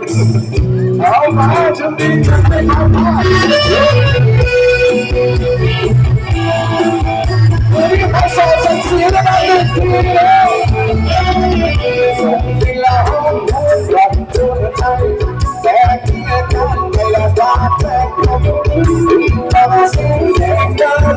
How about you be my heart? When you pass out and see that I'm the Something like home, like to the time. Back in the time, they are dark and cold. I'm a single girl,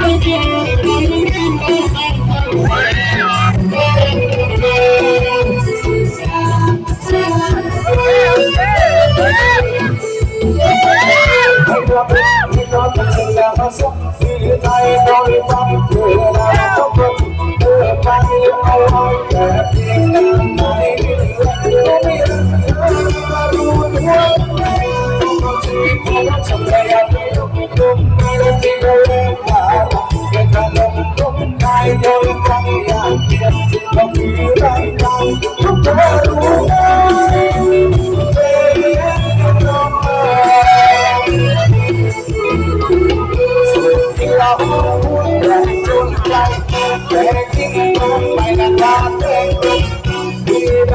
Thank you.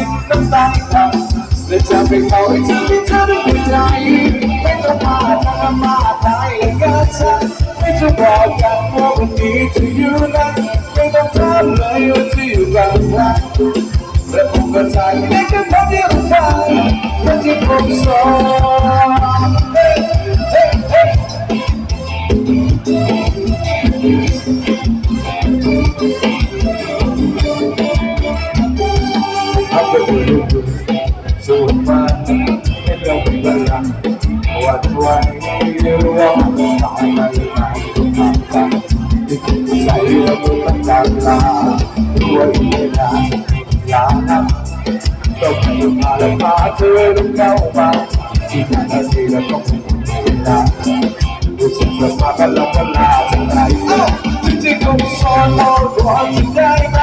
ินน้ำตาเราและจะไป็นเขาที่เธอได้ใจไม่ต้องมาทรมานใจกับฉันไม่ต้องบอกกันว่าวันนี้จะอยู่นั้นไม่ต้องถามเลยว่าจะอยู่กับใครและผมก็ใจในกันทั้งเดียวกันวันที่ผมสอง กันปวดหัวในเรื่องต่อไปไหนต่างกันที่ใจเราต้องการลาด้วยเวลาลาต้องมาและพาเธอลงเข้ามาที่นั่นที่เราต้องลารู้สึกสบายกันล้วก็ลาจากไหนที่จะงสอนเราตัจะได้ไห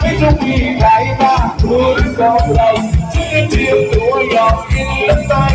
ไม่ต้องมีใครมาคุยกับเราที่เดียวตัวยอมกินและตาย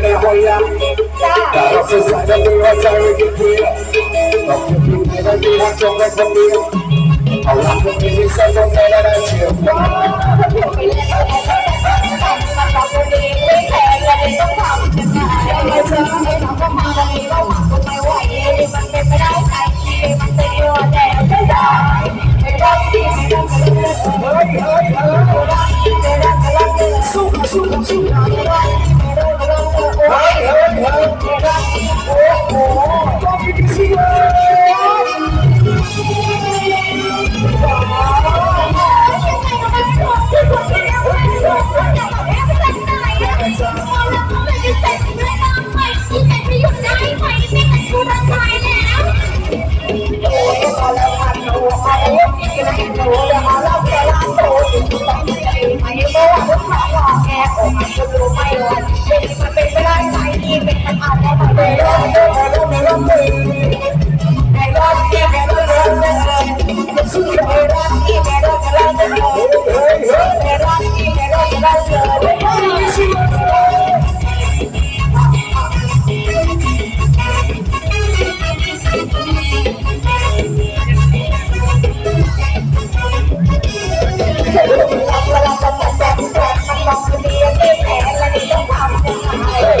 de joya. Claro se sabe que vas a repetir. Lo que primero dijo yo me comí. Hablando de mi salón de la noche. และผม่ะดูไม่วันเป็นมัเป็นไม่ได้สายดีเป็นมันอาจจะไม่ได้เริ่มเอ้ไมเริ่มเริ่ ต้องทำยังไง